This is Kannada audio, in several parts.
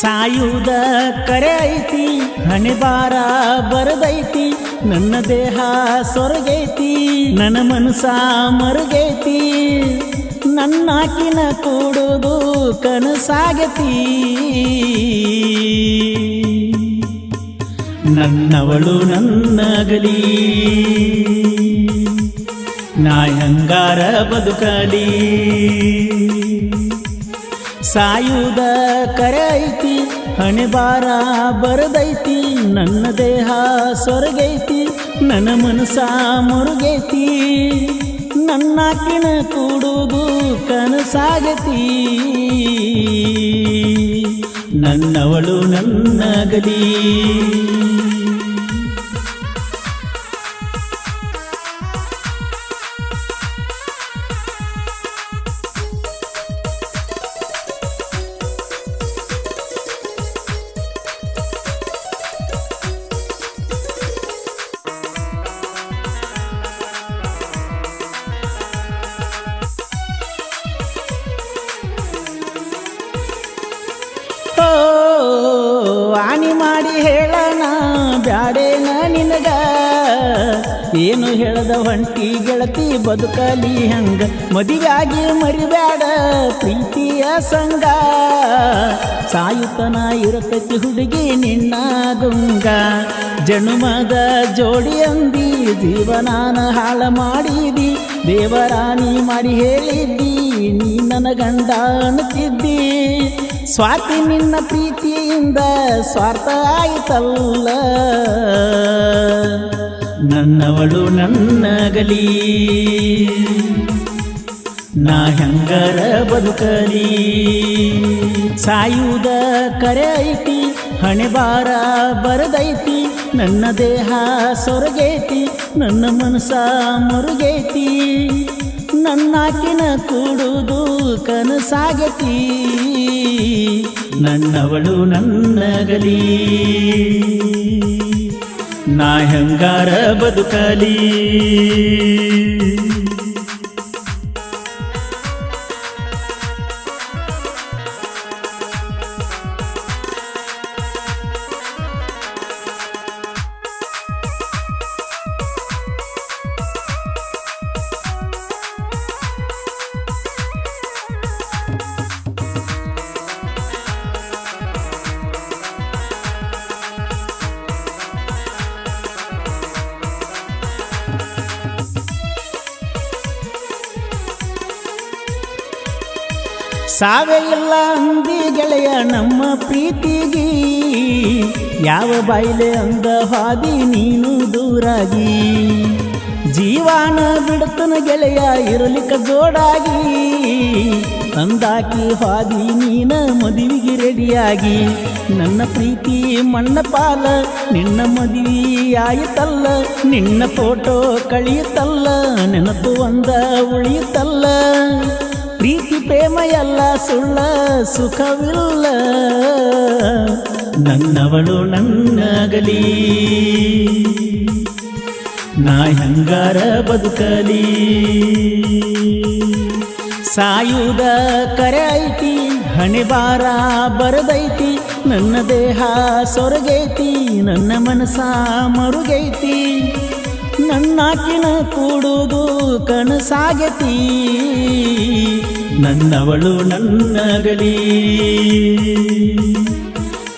ಸಾಯುವುದ ಕರೆ ಐತಿ ಹಣೆ ಬಾರ ಬರದೈತಿ, ನನ್ನ ದೇಹ ಸೊರಗೈತಿ, ನನ್ನ ಮನಸ ಮರುಗೈತಿ, ನನ್ನಾಕಿನ ಕೂಡುದು ಕನಸಾಗತಿ. ನನ್ನವಳು ನನ್ನಗಲಿ ನಾ ಹಂಗಾರ ಬದುಕಲಿ. ಸಾಯುವುದ ಕರೆ ಐತಿ ಹಣೆ ಬಾರ ಬರದೈತಿ, ನನ್ನ ದೇಹ ಸೊರಗೈತಿ, ನನ್ನ ಮನಸ ಮುರುಗೈತಿ. ನನ್ನಾಕಿನ ಕೂಡುವುದು ಕನಸಾಗತಿ. ನನ್ನವಳು ನನ್ನಗಲಿ ಓ ಆನಿ ಮಾಡಿ ಹೇಳಣ ಬ್ಯಾಡೇನ ನಿನಗ. ಏನು ಹೇಳದ ಹೊಂಟಿ ಗೆಳತಿ ಬದುಕಲಿ ಹಂಗ. ಮದಿಗಾಗಿ ಮರಿಬ್ಯಾಡ ಪ್ರೀತಿಯ ಸಂಗ. ಸಾಯುತನ ಇರತತಿ ಹುಡುಗಿ ನಿನ್ನ ಗುಂಗ ಜನುಮದ ಜೋಡಿ ಅಂದಿ, ಜೀವನಾನ ಹಾಳ ಮಾಡಿದಿ. ದೇವರಾಣಿ ಮಾಡಿ ಹೇಳಿದ್ದಿ, ನೀ ನನ್ನ ಗಂಡ ಅನ್ನುತ್ತಿದ್ದಿ. ಸ್ವಾತಿ ನಿನ್ನ ಪ್ರೀತಿಯಿಂದ ಸ್ವಾರ್ಥ ಆಯಿತಲ್ಲ. ನನ್ನವಳು ನನ್ನಗಲಿ ನಾ ಹೆಂಗರ ಬದುಕಲಿ. ಸಾಯುವುದ ಕರೆ ಐತಿ, ಹಣೆ ಬಾರ ಬರದೈತಿ, ನನ್ನ ದೇಹ ಸೊರಗೈತಿ, ನನ್ನ ಮನಸ ಮುರುಗೈತಿ. ನನ್ನಾಕಿನ ಕೂಡುದು ಕನಸಾಗತಿ. ನನ್ನವಳು ನನ್ನಗಲಿ. ನಾ ಹೆಂಗಾರ ಬದುಕಲಿ. ಸಾವೇ ಇಲ್ಲ ಅಂದಿ ಗೆಳೆಯ ನಮ್ಮ ಪ್ರೀತಿಗೆ. ಯಾವ ಬಾಯಿಲೆ ಅಂದ ಹಾದಿ ನೀನು ದೂರಾಗಿ. ಜೀವಾನ ಬಿಡ್ತನ ಗೆಳೆಯ ಇರಲಿಕ್ಕ ಜೋಡಾಗಿ. ಅಂದಾಕಿ ಹಾದಿ ನೀನ ಮದುವಿಗೆ ರೆಡಿಯಾಗಿ. ನನ್ನ ಪ್ರೀತಿ ಮಣ್ಣ ಪಾಲ, ನಿನ್ನ ಮದುವೆ ಆಯಿತಲ್ಲ. ನಿನ್ನ ಫೋಟೋ ಕಳೆಯುತ್ತಲ್ಲ ನೆನಪು ಒಂದ ಉಳಿಯುತ್ತಲ್ಲ ಪ್ರೀತಿ ಪ್ರೇಮ ಎಲ್ಲ ಸುಳ್ಳ ಸುಖವಿಲ್ಲ. ನನ್ನವಳು ನನ್ನಾಗಲಿ. ನಾ ಹೆಂಗಾರ ಬದುಕಲಿ. ಸಾಯುದ ಕರೆ ಐತಿ, ಹಣೆ ಬಾರ ಬರದೈತಿ, ನನ್ನ ದೇಹ ಸೊರಗೈತಿ, ನನ್ನ ಮನಸ ಮರುಗೈತಿ. ನನ್ನಾಕಿನ ಕೂಡುದು ಕನಸಾಗತಿ. ನನ್ನವಳು ನನ್ನಗಲಿ.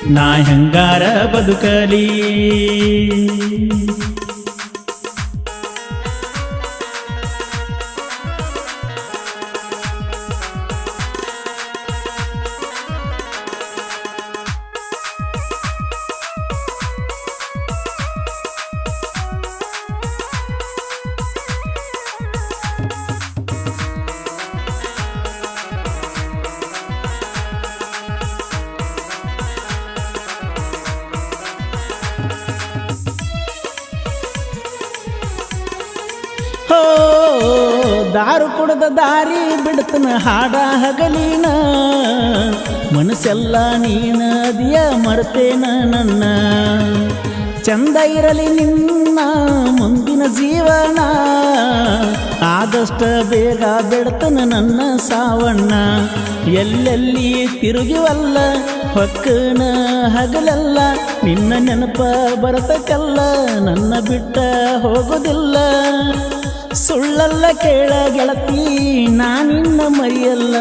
ನಾ ಹೆಂಗಾರ ಬದುಕಲಿ. ದಾರು ಕುಡ್ದ ದಾರಿ ಬಿಡ್ತನ ಹಾಡ ಹಗಲಿನ. ಮನಸ್ಸೆಲ್ಲ ನೀನ ಅದಿಯ ಮರ್ತೇನ ನನ್ನ. ಚಂದ ಇರಲಿ ನಿನ್ನ ಮುಂದಿನ ಜೀವನ. ಆದಷ್ಟ ಬೇಗ ಬಿಡ್ತನ ನನ್ನ ಸಾವಣ್ಣ. ಎಲ್ಲೆಲ್ಲಿ ತಿರುಗಿವಲ್ಲ, ಹೊಕ್ಕನ ಹಗಲಲ್ಲ. ನಿನ್ನ ನೆನಪ ಬರತಕ್ಕಲ್ಲ, ನನ್ನ ಬಿಟ್ಟ ಹೋಗೋದಿಲ್ಲ. ಸುಳ್ಳಲ್ಲ ಕೇಳ ಗೆಳತಿ ನಾನಿನ್ನ ಮರಿಯಲ್ಲ.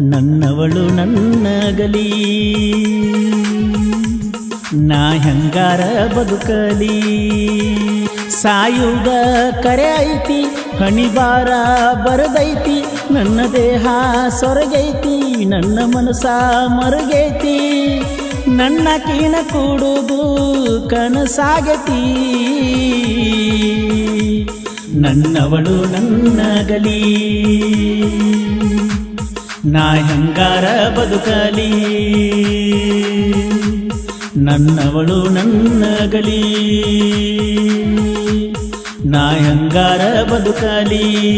ನನ್ನವಳು ನನ್ನಗಲಿ ನಾ ಹೆಂಗಾರ ಬದುಕಲಿ. ಸಾಯುಗ ಕರೆ ಐತಿ, ಹಣಿಬಾರ ಬರದೈತಿ. ನನ್ನ ದೇಹ ಸೊರಗೈತಿ, ನನ್ನ ಮನಸ ಮರುಗೈತಿ. ನನ್ನ ಕೀನ ಕೂಡುದು ಕನಸಾಗತಿ. ನನ್ನವಳು ನನ್ನಗಲಿ ನಾ ಹಂಗಾರ ಬದುಕಲಿ. ನನ್ನವಳು ನನ್ನಗಲಿ ನಾ ಹಂಗಾರ ಬದುಕಲಿ.